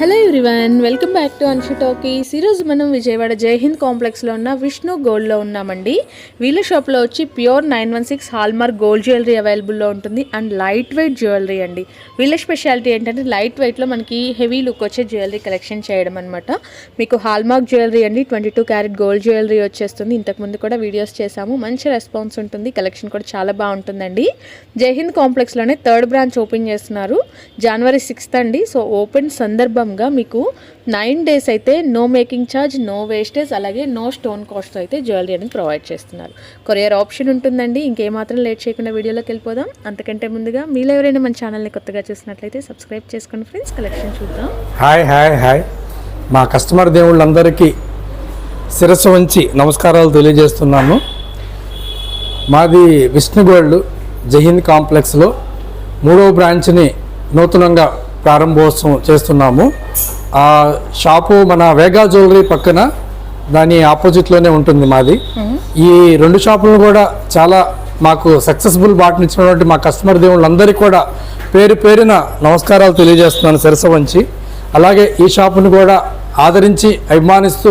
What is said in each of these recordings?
Hello everyone welcome back to Anshu talkies ఈరోజు మనం విజయవాడ జై హింద్ కాంప్లెక్స్లో ఉన్న విష్ణు గోల్డ్లో ఉన్నామండి. వీళ్ళ షాప్లో వచ్చి pure nine one six hallmark gold jewellery అవైలబుల్లో ఉంటుంది అండ్ లైట్ వెయిట్ జ్యువెలరీ అండి. వీళ్ళ స్పెషాలిటీ ఏంటంటే లైట్ వెయిట్లో మనకి హెవీ లుక్ వచ్చే జ్యువెలరీ కలెక్షన్ చేయడం అనమాట మీకు హాల్మార్క్ జ్యువెలరీ అండి twenty two carat gold jewellery వచ్చేస్తుంది. ఇంతకుముందు కూడా వీడియోస్ చేశాము మంచి రెస్పాన్స్ ఉంటుంది కలెక్షన్ కూడా చాలా బాగుంటుందండి. జై హింద్ కాంప్లెక్స్లోనే థర్డ్ బ్రాంచ్ ఓపెన్ చేస్తున్నారు జనవరి సిక్స్త్ అండి. సో ఓపెన్ సందర్భం సందర్భంగా మీకు నైన్ డేస్ అయితే no making charge no wastage అలాగే నో స్టోన్ కాస్ట్ అయితే జ్యువెలరీ అనేది ప్రొవైడ్ చేస్తున్నారు. కొరియర్ ఆప్షన్ ఉంటుందండి. ఇంకేమాత్రం లేట్ చేయకుండా వీడియోలోకి వెళ్ళిపోదాం. అంతకంటే ముందుగా మీరు ఎవరైనా మన ఛానల్ని కొత్తగా చూసినట్లయితే సబ్స్క్రైబ్ చేసుకోండి ఫ్రెండ్స్. కలెక్షన్ చూద్దాం. Hi hi hi. మా కస్టమర్ దేవుళ్ళందరికీ శిరస్సు వంచి నమస్కారాలు తెలియజేస్తున్నాను. మాది విష్ణు గోల్డ్ జహింద్ కాంప్లెక్స్లో మూడవ బ్రాంచ్ని నూతనంగా ప్రారంభోత్సవం చేస్తున్నాము. ఆ షాపు మన వేగా జ్యువెలరీ పక్కన దాని ఆపోజిట్లోనే ఉంటుంది మాది. ఈ రెండు షాపులు కూడా చాలా మాకు సక్సెస్ఫుల్ బాటనిచ్చినటువంటి మా కస్టమర్ దేవుళ్ళందరికీ కూడా పేరు పేరున నమస్కారాలు తెలియజేస్తున్నాను సిరస వంచి. అలాగే ఈ షాపును కూడా ఆదరించి అభిమానిస్తూ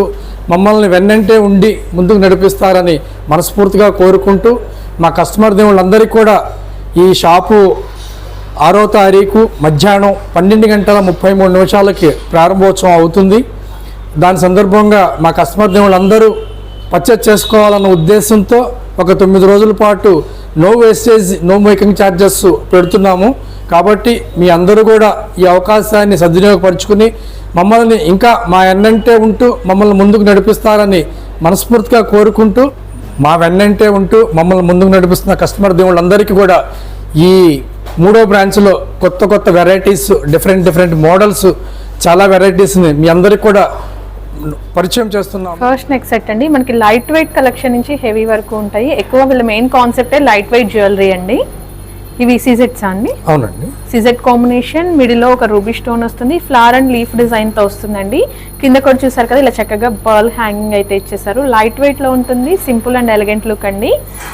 మమ్మల్ని వెన్నంటే ఉండి ముందుకు నడిపిస్తారని మనస్ఫూర్తిగా కోరుకుంటూ మా కస్టమర్ దేవుళ్ళందరికీ కూడా ఈ షాపు ఆరో తారీఖు మధ్యాహ్నం పన్నెండు గంటల ముప్పై మూడు నిమిషాలకి ప్రారంభోత్సవం అవుతుంది. దాని సందర్భంగా మా కస్టమర్ దేవుళ్ళందరూ పర్చేజ్ చేసుకోవాలన్న ఉద్దేశంతో ఒక తొమ్మిది రోజుల పాటు no wastage no making charges పెడుతున్నాము. కాబట్టి మీ అందరూ కూడా ఈ అవకాశాన్ని సద్వినియోగపరుచుకుని మమ్మల్ని ఇంకా మా ఎన్నంటే ఉంటూ మమ్మల్ని ముందుకు నడిపిస్తారని మనస్ఫూర్తిగా కోరుకుంటూ మా వెన్నంటే ఉంటూ మమ్మల్ని ముందుకు నడిపిస్తున్న కస్టమర్ దేవుళ్ళందరికీ కూడా ఈ మూడో బ్రాంచ్లో కొత్త కొత్త వెరైటీస్ డిఫరెంట్ డిఫరెంట్ మోడల్స్ చాలా వెరైటీస్ని మీ అందరికి కూడా పరిచయం చేస్తున్నాం ఫస్ట్ నెక్స్ట్ సెట్ అండి. మనకి లైట్ వెయిట్ కలెక్షన్ నుంచి హెవీ వరకు ఉంటాయి. ఎక్కువ వీళ్ళ మెయిన్ కాన్సెప్టే లైట్ వెయిట్ జ్యువెలరీ అండి. ఇవి సీజెట్స్ అండి అవునండి. సిజెట్ కాంబినేషన్ మిడిల్లో ఒక రూబీ స్టోన్ వస్తుంది. ఫ్లవర్ అండ్ లీఫ్ డిజైన్తో వస్తుందండి. కింద కూడా చూసారు కదా ఇలా చక్కగా పర్ల్ హ్యాంగింగ్ అయితే ఇచ్చేసారు. లైట్ వెయిట్లో ఉంటుంది. సింపుల్ అండ్ ఎలిగెంట్ లుక్ అండి.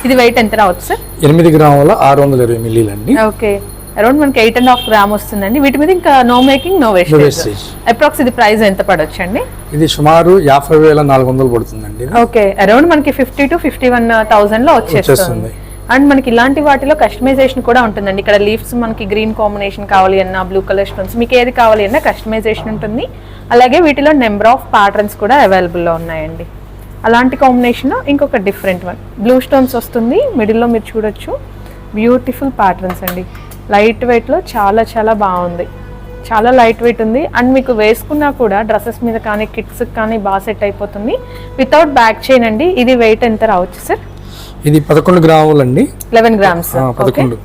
ఇది వెయిట్ ఎంత రావచ్చు? సార్ ఎనిమిది గ్రాముల ఆరు వందల ఇరవై మిల్లీలండి ఓకే. అరౌండ్ మనకి ఎయిట్ అండ్ హాఫ్ గ్రామ్ వస్తుందండి. వీటి మీద ఇంకా no making no wastage. Approx ఇది ప్రైస్ ఎంత పడొచ్చు అండి? ఇది సుమారు యాభై వేల నాలుగు వందలు పడుతుందండి. ఓకే. అరౌండ్ మనకి ఫిఫ్టీ టు ఫిఫ్టీ వన్ థౌసండ్లో వచ్చేస్తుంది. అండ్ మనకి ఇలాంటి వాటిలో కస్టమైజేషన్ కూడా ఉంటుందండి. ఇక్కడ లీవ్స్ మనకి గ్రీన్ కాంబినేషన్ కావాలి అన్న బ్లూ కలర్ స్టోన్స్ మీకు ఏది కావాలి అన్న కస్టమైజేషన్ ఉంటుంది. అలాగే వీటిలో నెంబర్ ఆఫ్ ప్యాటర్న్స్ కూడా అవైలబుల్లో ఉన్నాయండి. అలాంటి కాంబినేషన్ ఇంకొక డిఫరెంట్ వన్ బ్లూ స్టోన్స్ వస్తుంది మిడిల్లో మీరు చూడొచ్చు. బ్యూటిఫుల్ ప్యాటర్న్స్ అండి. లైట్ వెయిట్లో చాలా చాలా బాగుంది. చాలా లైట్ వెయిట్ ఉంది. అండ్ మీకు వేసుకున్నా కూడా డ్రెస్సెస్ మీద కానీ కిట్స్కి కానీ బాగా సెట్ అయిపోతుంది. వితౌట్ బ్యాక్ చైన్ అండి. ఇది వెయిట్ ఎంత రావచ్చు సార్ ఇది పదకొండు గ్రాములండి లెవెన్ గ్రామ్స్ పదకొండు.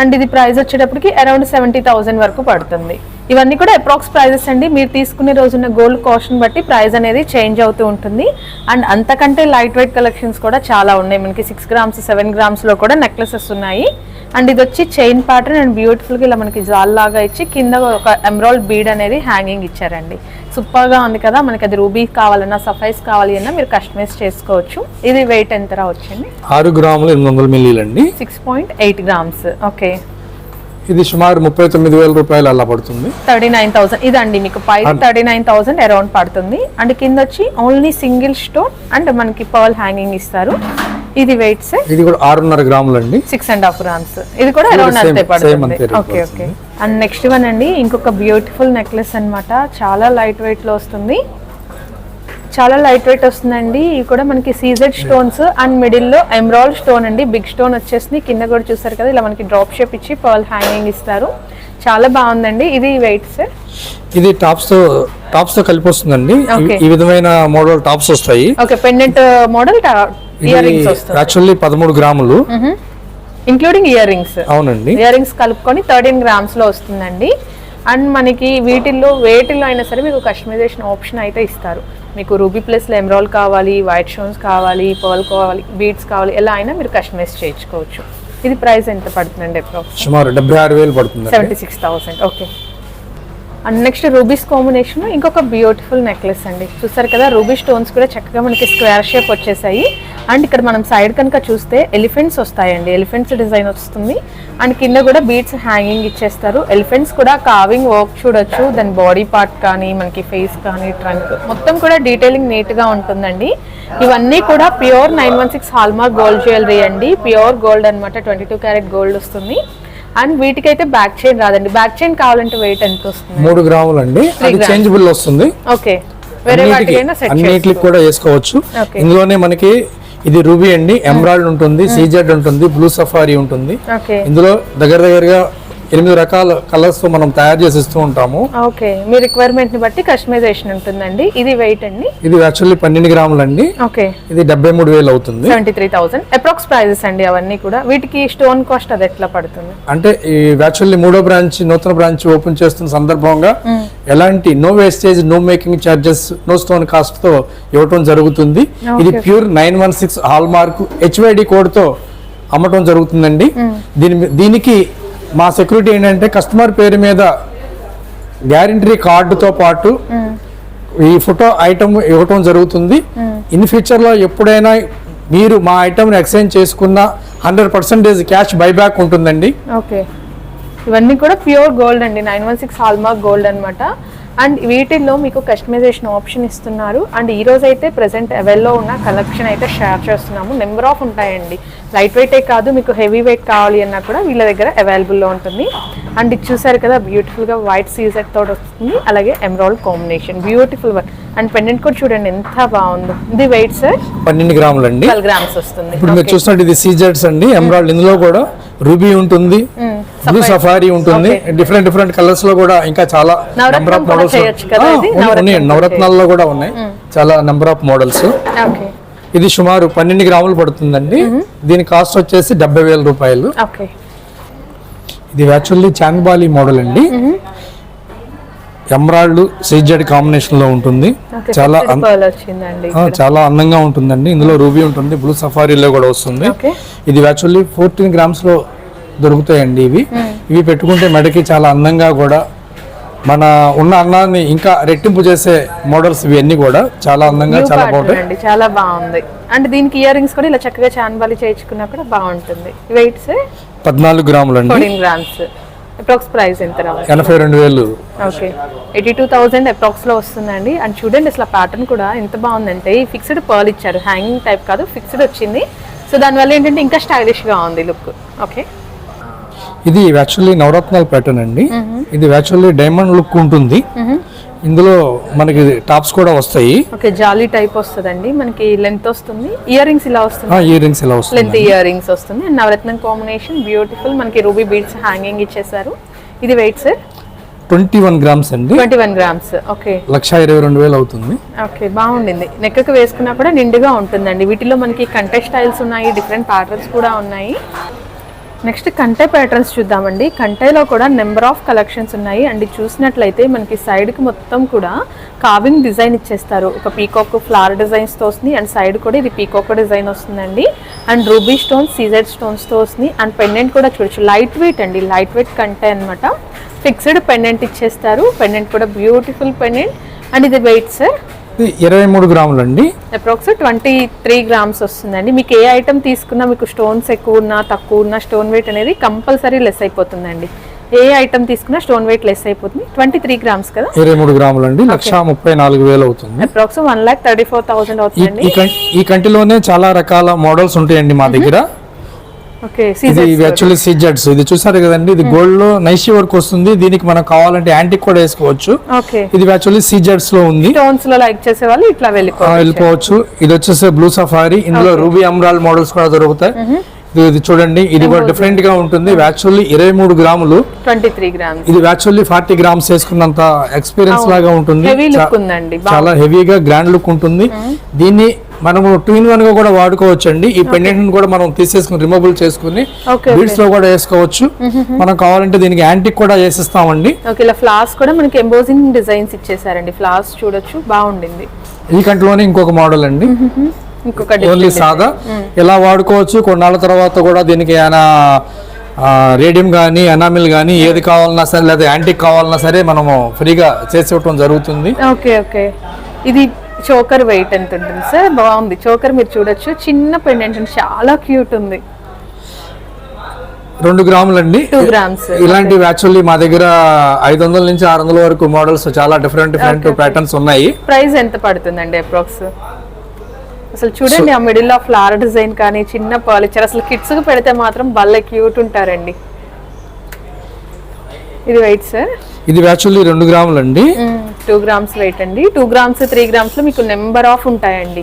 అండ్ ఇది ప్రైస్ వచ్చేటప్పటికి అరౌండ్ సెవెంటీ థౌసండ్ వరకు పడుతుంది. ఇవన్నీ కూడా అప్రాక్స్ ప్రైజెస్ అండి. మీరు తీసుకునే రోజున్న గోల్డ్ కాస్ట్ని బట్టి ప్రైస్ అనేది చేంజ్ అవుతూ ఉంటుంది. అండ్ అంతకంటే లైట్ వెయిట్ కలెక్షన్స్ కూడా చాలా ఉన్నాయి. మనకి సిక్స్ గ్రామ్స్ సెవెన్ గ్రామ్స్లో కూడా నెక్లెసెస్ ఉన్నాయి. అండ్ ఇది వచ్చి చైన్ ప్యాటర్న్ అండ్ బ్యూటిఫుల్గా ఇలా మనకి జాల్ లాగా ఇచ్చి కింద ఒక ఎమరాల్డ్ బీడ్ అనేది హ్యాంగింగ్ ఇచ్చారండి. సూపర్గా ఉంది కదా మనకి అది రూబీ కావాలన్నా సఫైస్ కావాలి అన్నా మీరు కస్టమైజ్ చేసుకోవచ్చు. ఇది వెయిట్ ఎంత రావచ్చండి ఆరు గ్రాములు ఎనిమిది వందల మిల్లీలండి six point eight grams okay ఇది సుమారు ముప్పై తొమ్మిది వేల రూపాయలు అలా పడుతుంది. థర్టీ నైన్ థౌసండ్ ఇదండి మీకు పైన థర్టీ నైన్ థౌసండ్ అరౌండ్ పడుతుంది. అండ్ కింద వచ్చి ఓన్లీ సింగిల్ స్టోన్ అండ్ మనకి పర్ల్ హ్యాంగింగ్ ఇస్తారు. ఇది వెయిట్ ఇది కూడా ఆరున్నర గ్రాములండి. సిక్స్ అండ్ హాఫ్ గ్రామ్స్ ఇది కూడా అరౌండ్ అంతే పడుతుంది. Okay okay and next one అండి ఇంకొక బ్యూటిఫుల్ నెక్లెస్ అన్నమాట. చాలా లైట్ వెయిట్లో వస్తుంది. చాలా లైట్ వెయిట్ వస్తుందండి. ఇవి కూడా మనకి సీజెడ్ స్టోన్స్ అండ్ మిడిల్లో ఎమరాల్డ్ స్టోన్ అండి. బిగ్ స్టోన్ వచ్చేసింది. కింద కూడా చూసారు కదా ఇలా మనకి డ్రాప్ షేప్ ఇచ్చి పర్ల్ హ్యాంగింగ్ ఇస్తారు. చాలా బాగుందండి. ఇది వెయిట్ సార్ ఇది టాప్స్తో టాప్స్తో కలిపి వస్తుందండి. ఈ విధమైన మోడల్ టాప్స్ వస్తాయి. Okay pendant model ear rings వస్తుంది. యాక్చువల్లీ పదమూడు గ్రాములు. ఇంక్లూడింగ్ ఇయర్ రింగ్స్ అవునండి. ఇయర్ రింగ్స్ కలుపుకొని థర్టీన్ గ్రామ్స్లో వస్తుందండి. అండ్ మనకి వీటిల్లో వేటిల్లో అయినా సరే మీకు కస్టమైజేషన్ ఆప్షన్ అయితే ఇస్తారు. మీకు రూబీ ప్లస్లో ఎమరాల్ కావాలి వైట్ స్టోన్స్ కావాలి పర్ల్ కావాలి బీడ్స్ కావాలి ఎలా అయినా మీరు కస్టమైజ్ చేయించుకోవచ్చు. ఇది ప్రైస్ ఎంత పడుతుందండి అప్రాక్స్ సుమారు డెబ్బై ఆరు వేలు పడుతుంది seventy six thousand okay and next rubies combination ఇంకొక బ్యూటిఫుల్ నెక్లెస్ అండి. చూసారు కదా రూబీ స్టోన్స్ కూడా చక్కగా మనకి స్క్వేర్ షేప్ వచ్చేసాయి. అండ్ ఇక్కడ మనం సైడ్ కనుక చూస్తే ఎలిఫెంట్స్ వస్తాయండి. ఎలిఫెంట్స్ డిజైన్ వస్తుంది. అండ్ కింద కూడా బీట్స్ హ్యాంగింగ్ ఇచ్చేస్తారు. ఎలిఫెంట్స్ కూడా కావింగ్ వర్క్ చూడొచ్చు. దాని బాడీ పార్ట్ కానీ మనకి ఫేస్ కానీ ట్రంక్ మొత్తం కూడా డీటెయిలింగ్ నీట్గా ఉంటుందండి. ఇవన్నీ కూడా pure nine one six hallmark gold jewellery అండి. ప్యూర్ గోల్డ్ అనమాట ట్వంటీ టూ క్యారెట్ గోల్డ్ వస్తుంది. అండ్ వీటికైతే బ్యాక్ చైన్ రాదండి. బ్యాక్ చైన్ కావాలంటే వెయిట్ ఎంత వస్తుంది మూడు గ్రాములు అండి అది. చేంజబుల్ వస్తుంది. ఓకే వేరే వాటికైనా సెట్ అన్నిటికి కూడా వేసుకోవచ్చు. ఇందులోనే మనకి ఇది రూబీ అండి ఎమరాల్డ్ ఉంటుంది సీజెడ్ ఉంటుంది బ్లూ సఫారీ ఉంటుంది. ఇందులో దగ్గర దగ్గరగా ఎనిమిది రకాల కలర్స్తో మనం తయారు చేసి ఇస్తూ ఉంటాము. ఓకే మీ రిక్వైర్మెంట్ని బట్టి కస్టమైజేషన్ ఉంటుందండి. ఇది వెయిట్ అండి? ఇది యాక్చువల్లీ పన్నెండు గ్రాములు అండి ఓకే. ఇది డెబ్బై మూడు వేలు అవుతుంది. Seventy three thousand approx prices అండి అవన్నీ కూడా. వీటికి స్టోన్ కాస్ట్ అది ఎట్లా పడుతుంది? అంటే ఈ యాక్చువల్లీ మూడో బ్రాంచ్ నూతన బ్రాంచ్ ఓపెన్ చేస్తున్న సందర్భంగా ఎలాంటి no wastage no making charges no stone కాస్ట్తో ఇవ్వటం జరుగుతుంది. ఇది pure nine one six hallmark HUID కోడ్తో అమ్మటం జరుగుతుందండి. దీని దీనికి మా సెక్యూరిటీ ఏంటంటే కస్టమర్ పేరు మీద గ్యారంటీ కార్డుతో పాటు ఈ ఫోటో ఐటమ్ ఇవ్వటం జరుగుతుంది. ఇన్ ఫ్యూచర్లో ఎప్పుడైనా మీరు మా ఐటమ్ ఎక్స్చేంజ్ చేసుకున్న హండ్రెడ్ పర్సెంటేజ్ క్యాష్ బైబ్యాక్ ఉంటుందండి. ఓకే. ఇవన్నీ కూడా ప్యూర్ గోల్డ్ అండి. Nine one six hallmark gold అనమాట అండ్ వీటిల్లో మీకు కస్టమైజేషన్ ఆప్షన్ ఇస్తున్నారు. అండ్ ఈ రోజు అయితే ప్రెసెంట్ అవైల్లో ఉన్న కలెక్షన్ అయితే షేర్ చేస్తున్నాము. నెంబర్ ఆఫ్ ఉంటాయండి. లైట్ వెయిటే కాదు మీకు హెవీ వెయిట్ కావాలి అన్నా కూడా వీళ్ళ దగ్గర అవైలబుల్లో ఉంటుంది. అండ్ ఇది చూసారు కదా బ్యూటిఫుల్గా వైట్ సీజెట్ తోటి వస్తుంది. అలాగే emerald combination beautiful work and pendant కూడా చూడండి ఎంత బాగుందో. ఇది వెయిట్ సార్ పన్నెండు గ్రాములు అండి గ్రామ్స్ వస్తుంది. ఇప్పుడు మీరు చూసినట్టు ఇది సీజెడ్స్ అండి. ఎమరాల్డ్ ఇందులో కూడా రూబీ ఉంటుంది. బ్లూ సఫారీ ఉంటుంది. డిఫరెంట్ డిఫరెంట్ కలర్స్లో కూడా ఇంకా చాలా నెంబర్ ఆఫ్ మోడల్స్ ఉన్నాయి నవరత్నాల్లో కూడా ఉన్నాయి. చాలా నెంబర్ ఆఫ్ మోడల్స్ ఇది సుమారు పన్నెండు గ్రాములు పడుతుందండి. దీని కాస్ట్ వచ్చేసి డెబ్బై వేల రూపాయలు. ఇది యాక్చువల్లీ చాంద్బాలి మోడల్ అండి. ఎమరాల్డ్ సీజెడ్ కాంబినేషన్లో ఉంటుంది. చాలా చాలా అందంగా ఉంటుందండి. ఇందులో రూబీ ఉంటుంది బ్లూ సఫారీలో కూడా వస్తుంది. ఇది యాక్చువల్లీ ఫోర్టీన్ గ్రామ్స్లో దొరుకుతాయండి ఇవి. ఇవి పెట్టుకుంటే మెడకి చాలా అందంగా కూడా మన ఉన్న అన్నాన్ని ఇంకా రెట్టింపు చేసే మోడల్స్ ఇవన్నీ కూడా చాలా అందంగా చాలా బాగుంటాయి. చాలా బాగుంది. అండ్ దీనికి ఇయర్ రింగ్స్ కూడా ఇలా చక్కగా చాన్బాలి చేయించుకున్నా కూడా బాగుంటుంది. వెయిట్స్ పద్నాలుగు గ్రాములు అండి. గ్రామ్స్ అప్రాక్స్ ప్రైస్ ఎంత ఎనభై రెండు వేలు. ఓకే ఎయిటీ టూ థౌసండ్ అప్రాక్స్లో వస్తుందండి. అండ్ చూడండి అసలు ప్యాటర్న్ కూడా ఎంత బాగుందంటే ఈ ఫిక్స్డ్ పర్ల్ ఇచ్చారు. హ్యాంగింగ్ టైప్ కాదు ఫిక్స్డ్ వచ్చింది. సో దానివల్ల ఏంటంటే ఇంకా స్టైలిష్గా ఉంది లుక్ ఓకే ఇది యాక్చువల్లీ నవరత్నాల ప్యాటర్న్ అండి. ఇది యాక్చువల్లీ డైమండ్ లుక్ ఉంటుంది. ఇందులో మనకి టాప్స్ కూడా వస్తాయి. ఓకే జాలీ టైప్ వస్తుందండి. మనకి లెంత్ వస్తుంది. ఇయర్ రింగ్స్ ఇలా వస్తుంది. ఇయర్ రింగ్స్ ఇలా వస్తుంది లెంత్ ఇయర్ రింగ్స్ వస్తుంది. అండ్ నవరత్నం కాంబినేషన్ బ్యూటిఫుల్ మనకి రూబీ బీడ్స్ హ్యాంగింగ్ ఇచ్చేసారు ఇది weight sir twenty one grams అండి. Twenty one grams okay. లక్ష ఇరవై రెండు వేలు అవుతుంది. ఓకే బాగుండింది. నెక్కకు వేసుకున్నా కూడా నిండుగా ఉంటుందండి. వీటిలో మనకి కంటే స్టైల్స్ ఉన్నాయి డిఫరెంట్ ప్యాటర్న్స్ కూడా ఉన్నాయి. నెక్స్ట్ కంటే ప్యాటర్న్స్ చూద్దామండి. కంటేలో కూడా నెంబర్ ఆఫ్ కలెక్షన్స్ ఉన్నాయి. అండ్ చూసినట్లయితే మనకి సైడ్కి మొత్తం కూడా కావింగ్ డిజైన్ ఇచ్చేస్తారు. ఒక పీకాక్ ఫ్లవర్ డిజైన్స్తో వస్తుంది. అండ్ సైడ్ కూడా ఇది పీకాక్ డిజైన్ వస్తుందండి. అండ్ రూబీ స్టోన్స్ సీజెడ్ స్టోన్స్తో వస్తుంది. అండ్ పెండెంట్ కూడా చూడొచ్చు. లైట్ వెయిట్ అండి. లైట్ వెయిట్ కంటే అనమాట ఫిక్స్డ్ పెండెంట్ ఇచ్చేస్తారు. పెండెంట్ కూడా బ్యూటిఫుల్ పెండెంట్ అండ్ ఇది వెయిట్ సార్ ఇరవై మూడు గ్రాములు అండి అప్రాక్స్ ట్వంటీ త్రీ గ్రామ్స్ వస్తుందండి. మీకు ఏ ఐటమ్ తీసుకున్నా మీకు స్టోన్స్ ఎక్కువ ఉన్నా తక్కువ ఉన్నా స్టోన్ వెయిట్ అనేది కంపల్సరీ లెస్ అయిపోతుందండి. ఏ ఐటమ్ తీసుకున్నా స్టోన్ వెయిట్ లెస్ అయిపోతుంది. ట్వంటీ త్రీ గ్రామ్స్ కదా? ఇరవై మూడు గ్రాములు అండి లక్ష ముప్పై నాలుగు వేలు అవుతుంది. Approx one lakh thirty four thousand ఈ అవుతుందండి. ఈ కంటిలోనే చాలా రకాల మోడల్స్ ఉంటాయండి మా దగ్గర. ఇది యాక్చువల్లీ సిజెడ్స్ ఇది చూసారు కదండి? ఇది గోల్డ్లో నైషి వర్క్ వస్తుంది. దీనికి మనం కావాలంటే యాంటిక్ కూడా వేసుకోవచ్చు. ఇది యాక్చువల్లీ సిజెడ్స్లో ఉంది. స్టోన్స్లో లైక్ చేసే వాళ్ళు ఇట్లా వెళ్ళిపోవచ్చు. ఇది వచ్చేసి బ్లూ సఫారీ ఇందులో రూబీ అమ్రాల్ మోడల్స్ కూడా దొరుకుతాయి. ఇది- ఇది చూడండి. ఇది కూడా డిఫరెంట్గా ఉంటుంది. యాక్చువల్లీ ఇరవై మూడు గ్రాములు. ఇది యాక్చువల్లీ ఫార్టీ గ్రామ్స్ వేసుకున్నంత ఎక్స్పీరియన్స్ లాగా ఉంటుంది. చాలా హెవీగా గ్రాండ్ లుక్ ఉంటుంది. దీన్ని మనము టూ ఇన్ వన్గా కూడా వాడుకోవచ్చు అండి ఈ పెండెంట్ కూడా మనం తీసేసుకుని రిమూవబుల్ చేసుకుని బీడ్స్లో కూడా వేసుకోవచ్చు. మనం కావాలంటే దీనికి యాంటిక్ కూడా వేసిస్తామండి. ఓకే ఇలా ఫ్లాస్ కూడా మనకి ఎంబోజింగ్ డిజైన్స్ ఇచ్చేసారండి. ఫ్లాస్ చూడొచ్చు బాగుండింది. ఈ కంట్లోనే ఇంకొక మోడల్ అండి. ఇంకొక ఓన్లీ సాదా? ఇలా వాడుకోవచ్చు. కొన్నాళ్ళ తర్వాత కూడా దీనికి ఏమైనా రేడియం కానీ ఎనామిల్ కానీ ఏది కావాలన్నా సరే లేదా యాంటిక్ కావాలన్నా సరే మనము ఫ్రీగా చేసి ఇవ్వటం జరుగుతుంది. Okay okay. ఇది చోకర్ వెయిట్ ఎంత ఉంటుంది సార్? బాగుంది. చోకర్ మీరు చూడొచ్చు. చిన్న పెండెంట్ చాలా క్యూట్ ఉంది. రెండు గ్రాములండి. టూ గ్రామ్స్ ఇలాంటివి యాక్చువల్లీ మా దగ్గర ఐదు వందల నుంచి ఆరు వందల వరకు మోడల్స్ చాలా డిఫరెంట్ డిఫరెంట్ ప్యాటర్న్స్ ఉన్నాయి. ప్రైస్ ఎంత పడుతుందండి అప్రాక్స్ అసలు చూడండి ఆ మిడిల్లో ఫ్లవర్ డిజైన్ కానీ చిన్న పాలిచర్ అసలు కిడ్స్కి పెడితే మాత్రం భలే క్యూట్ ఉంటారండి. ఇది వెయిట్ సార్ ఇది యాక్చువల్లీ రెండు గ్రాములండి. టూ గ్రామ్స్ వెయిట్ అండి. టూ గ్రామ్స్ త్రీ గ్రామ్స్లో మీకు నెంబర్ ఆఫ్ ఉంటాయండి.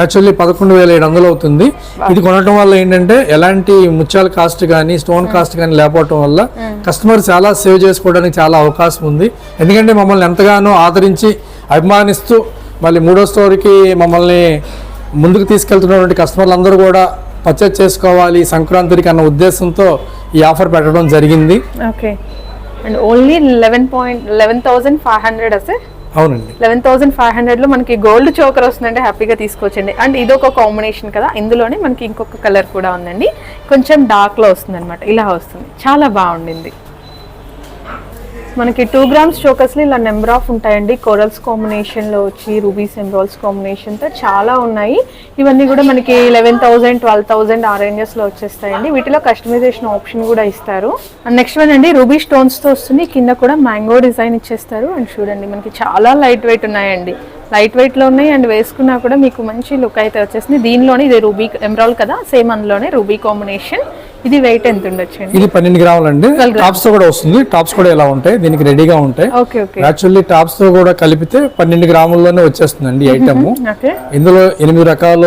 యాక్చువల్లీ పదకొండు వేల ఏడు వందలు అవుతుంది. ఇది కొనటం వల్ల ఏంటంటే ఎలాంటి ముత్యాల కాస్ట్ కానీ స్టోన్ కాస్ట్ కానీ లేకపోవటం వల్ల కస్టమర్ చాలా సేవ్ చేసుకోవడానికి చాలా అవకాశం ఉంది. ఎందుకంటే మమ్మల్ని ఎంతగానో ఆదరించి అభిమానిస్తూ మళ్ళీ మూడో స్టోర్కి మమ్మల్ని ముందుకు తీసుకెళ్తున్నటువంటి కస్టమర్లు అందరూ కూడా పర్చేజ్ చేసుకోవాలి సంక్రాంతికి అన్న ఉద్దేశంతో ఈ ఆఫర్ పెట్టడం జరిగింది. Okay. And only eleven point eleven thousand five hundred sir? అవునండి. లెవెన్ థౌసండ్ ఫైవ్ హండ్రెడ్లో మనకి గోల్డ్ చోకర్ వస్తుందంటే హ్యాపీగా తీసుకోవచ్చండి. అండ్ ఇది ఒక కాంబినేషన్ కదా ఇందులోనే మనకి ఇంకొక కలర్ కూడా ఉందండి. కొంచెం డార్క్లో వస్తుంది అనమాట ఇలా వస్తుంది. చాలా బాగుండింది. మనకి టూ గ్రామ్స్ చోకస్లో ఇలా నెంబర్ ఆఫ్ ఉంటాయండి. కోరల్స్ కాంబినేషన్లో వచ్చి రూబీస్ ఎంబ్రాల్స్ కాంబినేషన్తో చాలా ఉన్నాయి. ఇవన్నీ కూడా మనకి లెవెన్ థౌసండ్ ట్వెల్వ్ థౌసండ్ ఆ రేంజెస్లో వచ్చేస్తాయండి. వీటిలో కస్టమైజేషన్ ఆప్షన్ కూడా ఇస్తారు. అండ్ నెక్స్ట్ వన్ అండి రూబీ స్టోన్స్తో వస్తుంది. కింద కూడా మ్యాంగో డిజైన్ ఇచ్చేస్తారు. అండ్ చూడండి మనకి చాలా లైట్ వెయిట్ ఉన్నాయండి. లైట్ వెయిట్లో ఉన్నాయి అండ్ వేసుకున్నా కూడా మీకు మంచి లుక్ అయితే వచ్చేసింది దీనిలోనే ఇది రూబీ ఎమరాల్ కదా? సేమ్ అందులోనే రూబీ కాంబినేషన్ ఇది వెయిట్ ఎంత ఉండొచ్చండి ఇది పన్నెండు గ్రాములండి టాప్స్తో కూడా వస్తుంది. టాప్స్ కూడా ఇలా ఉంటాయి? దీనికి రెడీగా ఉంటాయి. యాక్చువల్లీ టాప్స్తో కూడా కలిపితే పన్నెండు గ్రాముల్లోనే వచ్చేస్తుందండి ఐటమ్ ఓకే. ఇందులో ఎనిమిది రకాల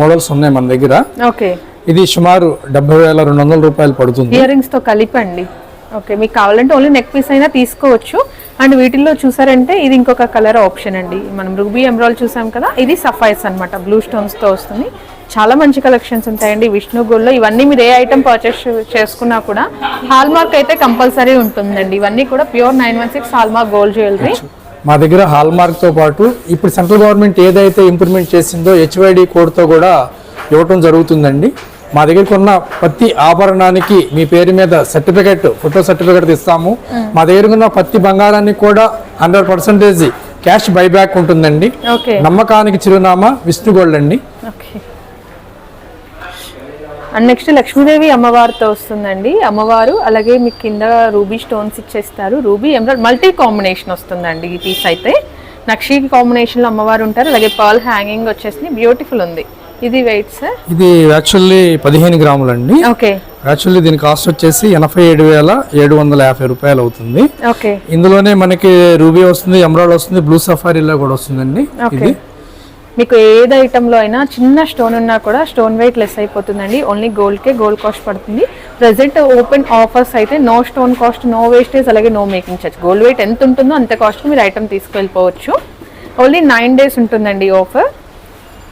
మోడల్స్ ఉన్నాయి మన దగ్గర. ఓకే. ఇది సుమారు డెబ్బై వేల రెండు వందల రూపాయలు పడుతుంది. ఇయర్ రింగ్స్తో కలిపండి. ఓకే మీకు కావాలంటే ఓన్లీ నెక్ పీస్ అయినా తీసుకోవచ్చు. అండ్ వీటిల్లో చూసారంటే ఇది ఇంకొక కలర్ ఆప్షన్ అండి. మనం రూబీ ఎమరాల్ చూసాం కదా ఇది సఫైస్ అన్నమాట. బ్లూ స్టోన్స్తో వస్తుంది. చాలా మంచి కలెక్షన్స్ ఉంటాయండి. విష్ణు గోల్డ్లో ఇవన్నీ మీరు ఏ ఐటమ్ పర్చేస్ చేసుకున్నా కూడా హాల్ మార్క్ అయితే కంపల్సరీ ఉంటుందండి. ఇవన్నీ కూడా pure nine one six hallmark gold jewellery మా దగ్గర హాల్ మార్క్తో పాటు ఇప్పుడు సెంట్రల్ గవర్నమెంట్ ఏదైతే ఇంప్రూవ్మెంట్ చేసిందో హెచ్వైడి కోడ్తో కూడా ఇవ్వటం జరుగుతుందండి. మా దగ్గర ఉన్న ప్రతి ఆభరణానికి మీ పేరు మీద సర్టిఫికెట్ ఫోటో సర్టిఫికెట్ ఇస్తాము. మా దగ్గర ఉన్న ప్రతి బంగారానికి కూడా హండ్రెడ్ పర్సెంటేజ్ క్యాష్ బైబ్యాక్ ఉంటుందండి. ఓకే. నమ్మకానికి చిరునామా విష్ణు గోల్డ్ అండి. ఓకే. అండ్ నెక్స్ట్ లక్ష్మీదేవి అమ్మవారితో వస్తుందండి. అమ్మవారు అలాగే మీకు కింద రూబీ స్టోన్స్ ఇచ్చేస్తారు. రూబీ ఎమరాల్డ్ మల్టీ కాంబినేషన్ వస్తుందండి ఈ పీస్ అయితే. నక్షి కాంబినేషన్లో అమ్మవారు ఉంటారు. అలాగే పర్ల్ హ్యాంగింగ్ వచ్చేసి బ్యూటిఫుల్ ఉంది. ఇది వెయిట్ సార్ ఇది యాక్చువల్లీ పదిహేను గ్రాములండి. ఓకే. యాక్చువల్లీ దీని కాస్ట్ వచ్చేసి ఎనభై ఏడు వేల ఏడు వందల యాభై రూపాయలు అవుతుంది. ఓకే. ఇందులోనే మనకి రూబీ వస్తుంది ఎమరాల్డ్ వస్తుంది బ్లూ సఫారీలో కూడా వస్తుందండి ఇది. మీకు ఏది ఐటెంలో అయినా చిన్న స్టోన్ ఉన్నా కూడా స్టోన్ వెయిట్ లెస్ అయిపోతుందండి. ఓన్లీ గోల్డ్కే గోల్డ్ కాస్ట్ పడుతుంది. ప్రజెంట్ ఓపెన్ ఆఫర్స్ అయితే no stone cost no wastage అలాగే no making charge gold weight ఎంత ఉంటుందో అంత కాస్ట్ మీరు ఐటమ్ తీసుకెళ్ళిపోవచ్చు. ఓన్లీ నైన్ డేస్ ఉంటుందండి ఆఫర్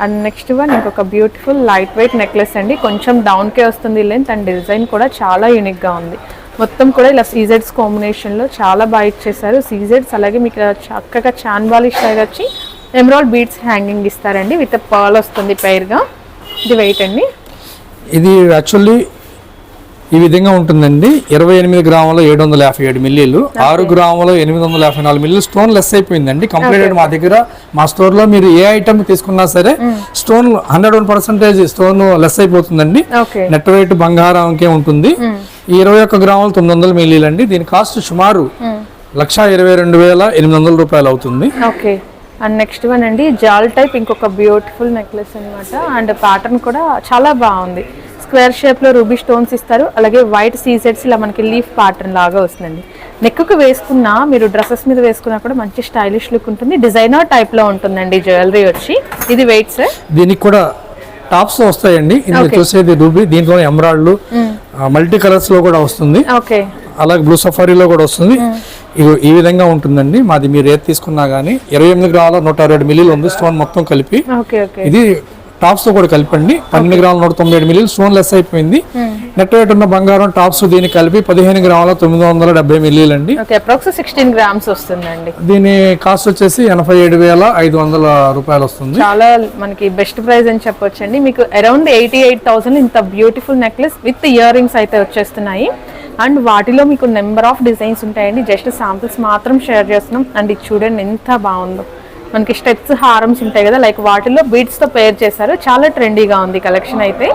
అండ్ నెక్స్ట్ వన్ ఇంకొక బ్యూటిఫుల్ లైట్ వెయిట్ నెక్లెస్ అండి. కొంచెం డౌన్కే వస్తుంది లెంత్ అండ్ డిజైన్ కూడా చాలా యూనిక్గా ఉంది. మొత్తం కూడా ఇలా సీజెడ్స్ కాంబినేషన్లో చాలా బాగా ఇచ్చేసారు. సీజెడ్స్ అలాగే మీకు చక్కగా చక్కగా చాన్బాలి లాగా వచ్చి ఎమరాల్డ్ బీడ్స్ హ్యాంగింగ్ ఇస్తారండి. విత్ పర్ల్ వస్తుంది పైర్గా ఇది వెయిట్ అండి. ఇది యాక్చువల్లీ ఈ విధంగా ఉంటుందండి. ఇరవై ఎనిమిది గ్రాముల ఏడు వందల యాభై ఏడు మిల్లీలు ఆరు గ్రాముల ఎనిమిది వందల యాభై నాలుగు మిల్లీలు స్టోన్ లెస్ అయిపోయిందండి కంప్లీట్ మా దగ్గర మా స్టోర్లో మీరు ఏ ఐటమ్ తీసుకున్నా సరే stone hundred one percentage stone less అయిపోతుందండి. నెట్ వెయిట్ బంగారంకే ఉంటుంది. ఈ ఇరవై ఒక్క గ్రాములు తొమ్మిది వందల మిల్లీలు అండి దీని కాస్ట్ సుమారు లక్ష ఇరవై రెండు వేల ఎనిమిది వందల రూపాయలు అవుతుంది. ఓకే. అండ్ నెక్స్ట్ వన్ అండి జాల్ టైప్ ఇంకొక బ్యూటిఫుల్ నెక్లెస్ అన్నమాట. అండ్ ప్యాటర్న్ కూడా చాలా బాగుంది. స్క్వేర్ షేప్లో రూబీ స్టోన్స్ ఇస్తారు. అలాగే వైట్ సీజెట్స్ ఇలా మనకి లీఫ్ ప్యాటర్న్ లాగా వస్తుందండి. నెక్కు వేసుకున్నా మీరు డ్రెస్సెస్ మీద వేసుకున్నా కూడా మంచి స్టైలిష్ లుక్ ఉంటుంది. డిజైనర్ టైప్లో ఉంటుందండి జ్యువెలరీ వచ్చి. ఇది వెయిట్ సార్. దీనికి కూడా టాప్స్ వస్తాయండి. ఇందులో చూసేది రూబీ దీంట్లో ఎమరాల్డ్ మల్టీ కలర్స్లో కూడా వస్తుంది. ఓకే. అలాగే బ్లూ సఫారీలో కూడా వస్తుంది. ఇగో ఈ విధంగా ఉంటుందండి. మాది మీరు ఏది తీసుకున్నా కానీ ఇరవై ఎనిమిది గ్రాముల నూట అరవై ఏడు మిల్లీలు ఉంది స్టోన్ మొత్తం కలిపి. ఇది టాప్స్తో కూడా కలిపండి. పన్నెండు గ్రాముల నూట తొంభై ఏడు మిల్లీలు. స్టోన్ లెస్ అయిపోయింది. నెట్ వెయిట్ ఉన్న బంగారం టాప్స్ దీనికి కలిపి పదిహేను గ్రాముల తొమ్మిది వందల డెబ్బై మిల్లీలు అండి సిక్స్టీన్ గ్రామ్స్ వస్తుందండి. దీని కాస్ట్ వచ్చేసి ఎనభై ఏడు వేల ఐదు వందల రూపాయలు వస్తుంది. చాలా మనకి బెస్ట్ ప్రైస్ అని చెప్పొచ్చండి. మీకు అరౌండ్ ఎయిటీ ఎయిట్ థౌసండ్ ఇంత beautiful necklace with earrings అయితే వచ్చేస్తున్నాయి. అండ్ వాటిలో మీకు నెంబర్ ఆఫ్ డిజైన్స్ ఉంటాయండి. జస్ట్ శాంపిల్స్ మాత్రం షేర్ చేస్తున్నాం. అండ్ ఇది చూడండి ఎంత బాగుందో. మనకి స్టెప్స్ హారమ్స్ ఉంటాయి కదా లైక్ వాటిలో బీడ్స్తో పేర్ చేశారు. చాలా ట్రెండీగా ఉంది కలెక్షన్ అయితే.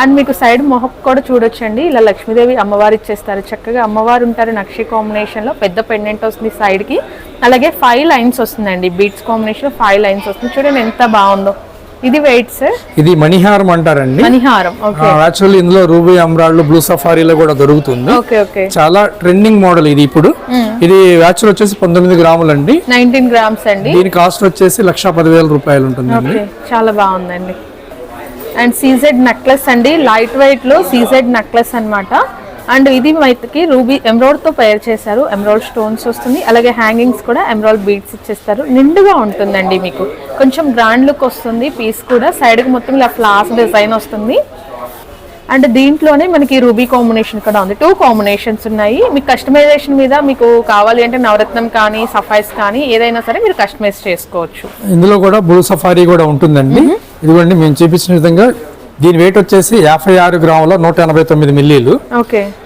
అండ్ మీకు సైడ్ మొహక్ కూడా చూడొచ్చండి. ఇలా లక్ష్మీదేవి అమ్మవారు ఇచ్చేస్తారు. చక్కగా అమ్మవారు ఉంటారు నక్షి కాంబినేషన్లో పెద్ద పెండెంట్ వస్తుంది సైడ్కి అలాగే ఫైవ్ లైన్స్ వస్తుందండి. బీట్స్ కాంబినేషన్లో ఫైవ్ లైన్స్ వస్తుంది. చూడండి ఎంత బాగుందో. ఇది వెయిట్ సార్ ఇది మణిహారం అంటారండి. మణిహారం ఓకే యాక్చువల్లీ ఇందులో రూబీ అమ్రాళ్ళు బ్లూ సఫారీలో కూడా దొరుకుతుంది. ఓకే ఓకే చాలా ట్రెండింగ్ మోడల్ ఇది ఇప్పుడు. ఇది యాక్చువల్ వచ్చేసి పంతొమ్మిది గ్రాములు అండి నైన్టీన్ గ్రామ్స్ అండి. దీని కాస్ట్ వచ్చేసి లక్ష పదివేల రూపాయలు ఉంటుందండి. ఓకే చాలా బాగుందండి. అండ్ సీజెడ్ నెక్లెస్ అండి లైట్ వెయిట్లో సీజెడ్ నెక్లెస్ అన్నమాట. అండ్ ఇది మనకి రూబీ ఎమరాల్డ్తో పేర్ చేశారు. ఎమరాల్డ్ స్టోన్స్ వస్తుంది. అలాగే హ్యాంగింగ్స్ కూడా ఎమరాల్డ్ బీడ్స్ ఇచ్చేస్తారు. నిండుగా ఉంటుందండి మీకు. కొంచెం గ్రాండ్ లుక్ వస్తుంది. పీస్ కూడా సైడ్కి మొత్తం ఇలా ఫ్లాస్ డిజైన్ వస్తుంది. అండ్ దీంట్లోనే మనకి రూబీ కాంబినేషన్ కూడా ఉంది. టూ కాంబినేషన్స్ ఉన్నాయి. మీకు కస్టమైజేషన్ మీద మీకు కావాలి అంటే నవరత్నం కానీ సఫైస్ కానీ ఏదైనా సరే మీరు కస్టమైజ్ చేసుకోవచ్చు. ఇందులో కూడా బ్లూ సఫారీ కూడా ఉంటుందండి. ఇదిగోండి మేము చూపించిన విధంగా దీని వెయిట్ వచ్చేసి యాభై ఆరు గ్రాముల నూట ఎనభై తొమ్మిది మిల్లీలు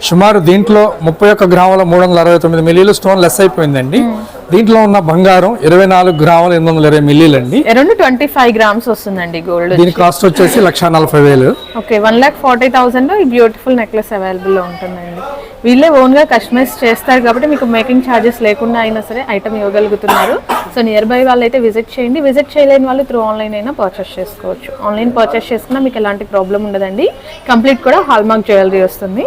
సుమారు దీంట్లో ముప్పై ఒక్క గ్రాముల మూడు వందల అరవై తొమ్మిది మిల్లీలు స్టోన్ లెస్ అయిపోయిందండి. దీంట్లో ఉన్న బంగారం ఇరవై నాలుగు గ్రాముల ఎనిమిది వందల ఇరవై మిల్లీలు అండి అరౌండ్ ట్వంటీ ఫైవ్ గ్రామ్స్ వస్తుందండి గోల్డ్ దీని కాస్ట్ వచ్చేసి లక్ష నలభై వేలు. Okay one lakh forty thousand ఈ బ్యూటిఫుల్ నెక్లెస్ అవైలబుల్లో ఉంటుందండి. వీళ్ళే ఓన్గా కస్టమైజ్ చేస్తారు కాబట్టి మీకు మేకింగ్ ఛార్జెస్ లేకుండా అయినా సరే ఐటమ్ ఇవ్వగలుగుతున్నారు. సో నియర్ బై వాళ్ళు అయితే విజిట్ చేయండి. విజిట్ చేయలేని వాళ్ళు త్రూ ఆన్లైన్ అయినా పర్చేస్ చేసుకోవచ్చు. ఆన్లైన్ పర్చేస్ చేసుకున్నా మీకు ఎలాంటి ప్రాబ్లం ఉండదండి. కంప్లీట్ కూడా హాల్మార్క్ జ్యువెలరీ వస్తుంది.